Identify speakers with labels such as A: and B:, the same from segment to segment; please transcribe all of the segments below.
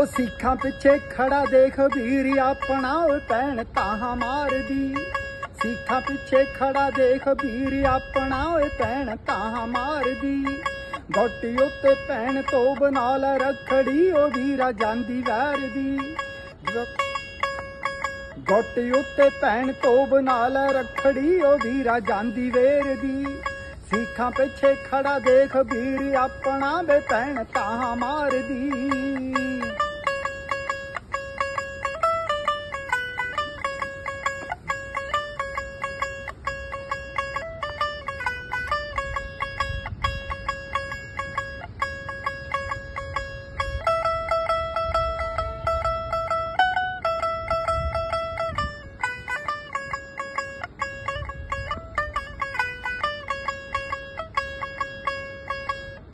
A: ਉਹ ਸਿੱਖਾਂ ਪਿੱਛੇ ਖੜਾ ਦੇਖ ਵੀਰ, ਆਪਣਾ ਓਏ ਭੈਣ ਤਾਹਾਂ ਮਾਰਦੀ। ਸਿੱਖਾਂ ਪਿੱਛੇ ਖੜਾ ਦੇਖ ਵੀਰ, ਆਪਣਾ ਓਏ ਭੈਣ ਤਾਹਾਂ ਮਾਰਦੀ। ਗੋਟੀ ਉੱਤੇ ਭੈਣ ਤੋਂ ਬਣਾ ਲੈ ਰੱਖੜੀ, ਉਹ ਵੀਰਾ ਜਾਂਦੀ ਵੈਰ ਗੋਟੀ ਉੱਤੇ ਭੈਣ ਤੋਂ ਬਣਾ ਲੈ ਰੱਖੜੀ, ਉਹ ਵੀਰਾ ਜਾਂਦੀ ਵੇਰਦੀ। ਸਿੱਖਾਂ ਪਿੱਛੇ ਖੜਾ ਦੇਖ ਵੀਰ, ਆਪਣਾ ਵੇ ਭੈਣ ਤਾਂ ਮਾਰਦੀ।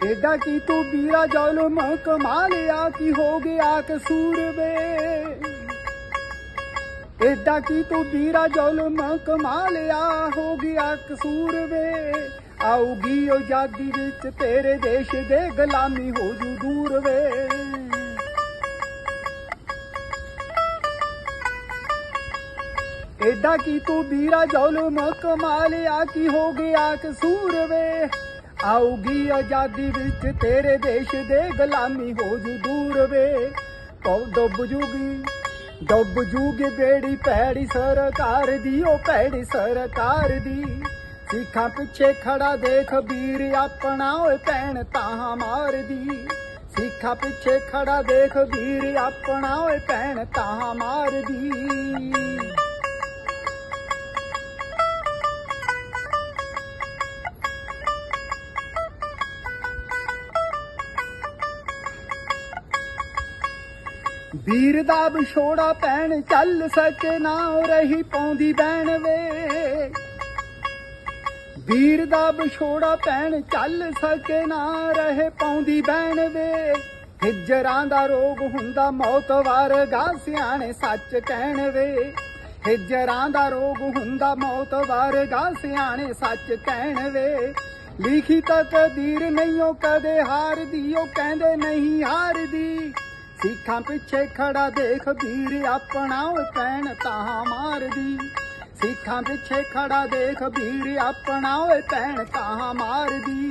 A: ਏਡਾ ਕੀ ਤੂੰ ਵੀਰਾ ਜ਼ੁਲਮ ਕਮਾ ਲਿਆ? ਕੀ ਹੋ ਗਿਆ ਕਸੂਰ ਵੇ? ਏਡਾ ਕੀ ਤੂੰ ਵੀਰਾ ਜ਼ੁਲਮ ਕਮਾ ਲਿਆ? ਹੋ ਗਿਆ ਕਸੂਰ ਵੇ? ਆਉਗੀ ਆਜ਼ਾਦੀ ਵਿੱਚ ਤੇਰੇ ਦੇਸ਼ ਦੇ ਗੁਲਾਮੀ ਹੋ ਜੂ ਦੂਰ ਵੇ। ਏਡਾ ਕੀ ਤੂੰ ਵੀਰਾ ਜ਼ੁਲਮ ਕਮਾ ਲਿਆ? ਕੀ ਹੋ ਗਿਆ ਕਸੂਰ ਵੇ? ਆਉਗੀ ਆਜ਼ਾਦੀ ਵਿੱਚ ਤੇਰੇ ਦੇਸ਼ ਦੇ ਗੁਲਾਮੀ ਹੋ ਜੂ ਦੂਰ ਵੇ। ਕੋ ਡੁੱਬ ਜੂਗੀ? ਡੁੱਬ ਜੂਗੀ ਬੇੜੀ ਭੈੜੀ ਸਰਕਾਰ ਦੀ, ਉਹ ਭੈੜੀ ਸਰਕਾਰ ਦੀ। ਸਿੱਖਾਂ ਪਿੱਛੇ ਖੜਾ ਦੇਖ ਵੀਰ, ਆਪਣਾ ਓਏ ਭੈਣ ਤਾਂ ਮਾਰਦੀ। ਸਿੱਖਾਂ ਪਿੱਛੇ ਖੜਾ ਦੇਖ ਵੀਰ, ਆਪਣਾ ਓਏ ਭੈਣ ਤਾਂ ਮਾਰਦੀ। ਵੀਰ ਦਾ ਵਿਛੋੜਾ ਪੈਣ ਚੱਲ ਸਕੇ ਨਾ ਰਹੀ ਪਾਉਂਦੀ ਬੈਣ ਵੇ। ਵੀਰ ਦਾ ਵਿਛੋੜਾ ਪੈਣ ਚੱਲ ਸਕੇ ਨਾ ਰਹੇ ਪਾਉਂਦੀ ਬੈਣ ਵੇ। ਹਿਜਰਾਂ ਦਾ ਰੋਗ ਹੁੰਦਾ ਮੌਤ ਵਰਗਾ ਸਿਆਣੇ ਸੱਚ ਕਹਿਣ ਵੇ। ਹਿਜਰਾਂ ਦਾ ਰੋਗ ਹੁੰਦਾ ਮੌਤ ਵਰਗਾ ਸਿਆਣੇ ਸੱਚ ਕਹਿਣ ਵੇ। ਲਿਖੀ ਤਾਂ ਕਦੀਰ ਨਹੀਂ ਉਹ ਕਦੇ ਹਾਰਦੀ, ਉਹ ਕਹਿੰਦੇ ਨਹੀਂ ਹਾਰਦੀ। ਸਿੱਖਾਂ ਪਿੱਛੇ ਖੜਾ ਦੇਖ ਵੀਰ, ਆਪਣਾ ਓਏ ਪੈਣ ਤਾਂ ਮਾਰਦੀ। ਸਿੱਖਾਂ ਪਿੱਛੇ ਖੜਾ ਦੇਖ ਵੀਰ, ਆਪਣਾ ਓਏ ਪੈਣ ਤਾਂ ਮਾਰਦੀ।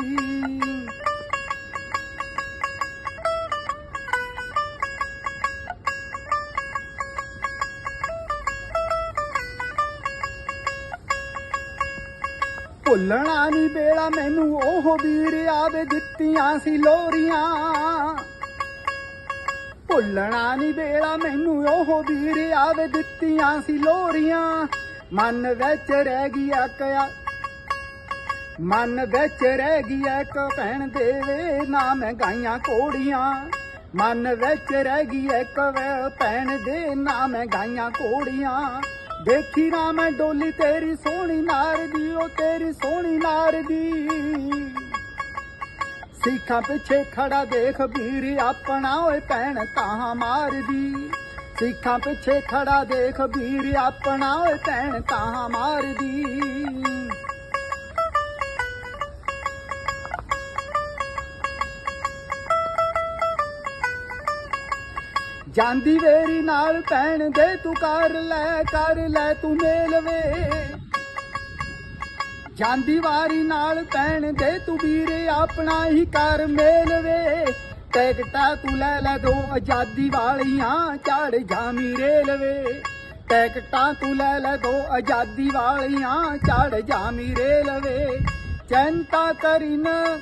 A: ਭੁੱਲਣਾ ਨਹੀਂ ਬੇੜਾ ਮੈਨੂੰ ਉਹ ਵੀਰ ਆਵੇ, ਦਿੱਤੀਆਂ ਸੀ ਲੋਰੀਆਂ। ਭੁੱਲਣਾ ਨਹੀਂ ਵੇਲਾ, ਮੈਨੂੰ ਉਹ ਵੀਰ ਆਵੇ ਦਿੱਤੀਆਂ ਸੀ ਲੋਰੀਆਂ। ਮਨ ਵਿੱਚ ਰਹਿ ਗਿਆ ਕਿਆ ਮਨ ਵਿੱਚ ਰਹਿ ਗਿਆ ਇੱਕ, ਭੈਣ ਦੇਵੇ ਨਾ ਮੈਂ ਗਾਈਆਂ ਕੋੜੀਆਂ ਮਨ ਵਿੱਚ ਰਹਿ ਗਈ ਇੱਕ ਭੈਣ ਦੇ ਨਾ ਮੈਂ ਗਾਈਆਂ ਕੋੜੀਆਂ ਦੇਖੀ ਨਾ ਮੈਂ ਡੋਲੀ, ਤੇਰੀ ਸੋਹਣੀ ਨਾਰ ਦੀ, ਉਹ ਤੇਰੀ ਸੋਹਣੀ ਨਾਰ ਦੀ। ਸਿੱਖਾਂ ਪਿੱਛੇ ਖੜਾ ਦੇਖ ਵੀਰ ਆਪਣਾ ਓਏ ਭੈਣ ਤਾਂ ਮਾਰਦੀ। ਸਿੱਖਾਂ ਪਿੱਛੇ ਖੜਾ ਦੇਖ ਵੀਰ ਆਪਣਾ ਓਏ ਭੈਣ ਤਾਂ ਮਾਰਦੀ। ਜਾਂਦੀ ਵੇਰੀ ਨਾਲ ਭੈਣ ਦੇ ਤੂੰ ਕਰ ਲੈ ਕਰ ਲੈ ਤੂੰ ਮੇਲ ਵੇ। ਜਾਂਦੀ ਵਾਰੀ ਨਾਲ ਭੈਣ ਦੇ ਤੂੰ ਵੀਰੇ ਆਪਣਾ ਹੀ ਕਰ ਮੇਲ ਵੇ। ਟੈਕਟਾ ਤੂੰ ਲੈ ਲੈ ਦੋ ਆਜ਼ਾਦੀ ਵਾਲੀਆਂ ਚੜ ਜਾਮੀ ਰੇਲਵੇ ਟੈਕਟਾ ਤੂੰ ਲੈ ਲੈ ਦੋ ਆਜ਼ਾਦੀ ਵਾਲੀਆਂ ਚੜ ਜਾਮੀ ਰੇਲਵੇ ਚਿੰਤਾ ਕਰੀ ਨਾ।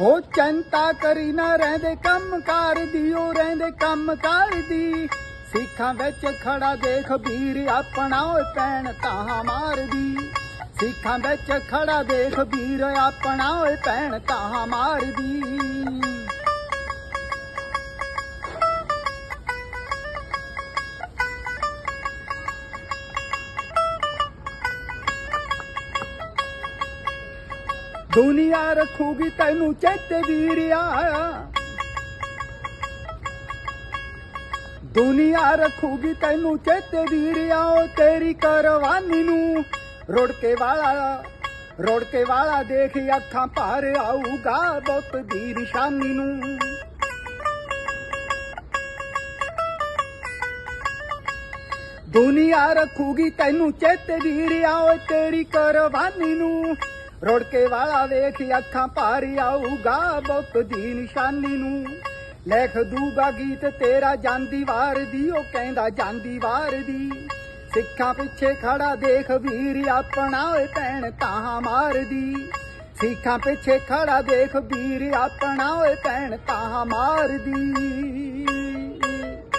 A: ਹੋ ਚਿੰਤਾ ਕਰੀ ਨਾ, ਰਹਿੰਦੇ ਕੰਮ ਕਾਰ ਦੀ ਉਹ ਰਹਿੰਦੇ ਕੰਮ ਕਾਰ ਦੀ। ਸਿੱਖਾਂ ਵਿੱਚ ਖੜਾ ਦੇਖ ਵੀਰ, ਆਪਣਾ ਓਏ ਭੈਣ ਤਾਂ ਮਾਰਦੀ। ਸਿੱਖਾਂ ਵਿੱਚ ਖੜਾ ਦੇਖ ਵੀਰ, ਆਪਣਾ ਓਏ ਭੈਣ ਤਾਂ ਮਾਰਦੀ। ਦੁਨੀਆ ਰੱਖੂਗੀ ਤੈਨੂੰ ਚੇਤੇ ਵੀਰਿਆ। ਦੁਨੀਆ ਰੱਖੂਗੀ ਤੈਨੂੰ ਚੇਤੇ ਵੀਰਿਆ, ਉਹ ਤੇਰੀ ਕਰਵਾਨੀ ਨੂੰ ਰੋੜਕੇ ਵਾਲਾ ਰੋੜਕੇ ਵਾਲਾ ਦੇਖ ਅੱਖਾਂ ਭਰ ਆਊਗਾ ਬੁੱਤ ਦੀ ਨਿਸ਼ਾਨੀ ਨੂੰ। ਦੁਨੀਆ ਰੱਖੂਗੀ ਤੈਨੂੰ ਚੇਤ ਵੀਰ ਆਓ ਤੇਰੀ ਕਰਵਾਨੀ ਨੂੰ। ਰੋੜਕੇ ਵਾਲਾ ਵੇਖ ਅੱਖਾਂ ਭਾਰ ਆਊਗਾ ਬੁੱਤ ਦੀ ਨਿਸ਼ਾਨੀ ਨੂੰ। ਲੇਖ ਦੂਗਾ ਗੀਤ ਤੇਰਾ ਜਾਂਦੀ ਵਾਰ ਦੀ, ਉਹ ਕਹਿੰਦਾ ਜਾਂਦੀ ਵਾਰ ਦੀ। ਸਿੱਖਾਂ ਪਿੱਛੇ ਖੜਾ ਦੇਖ ਵੀਰ, ਆਪਣਾ ਓਏ ਭੈਣ ਤਾਂ ਮਾਰਦੀ। ਸਿੱਖਾਂ ਪਿੱਛੇ ਖੜਾ ਦੇਖ ਵੀਰ, ਆਪਣਾ ਓਏ ਭੈਣ ਤਾਂ ਮਾਰਦੀ।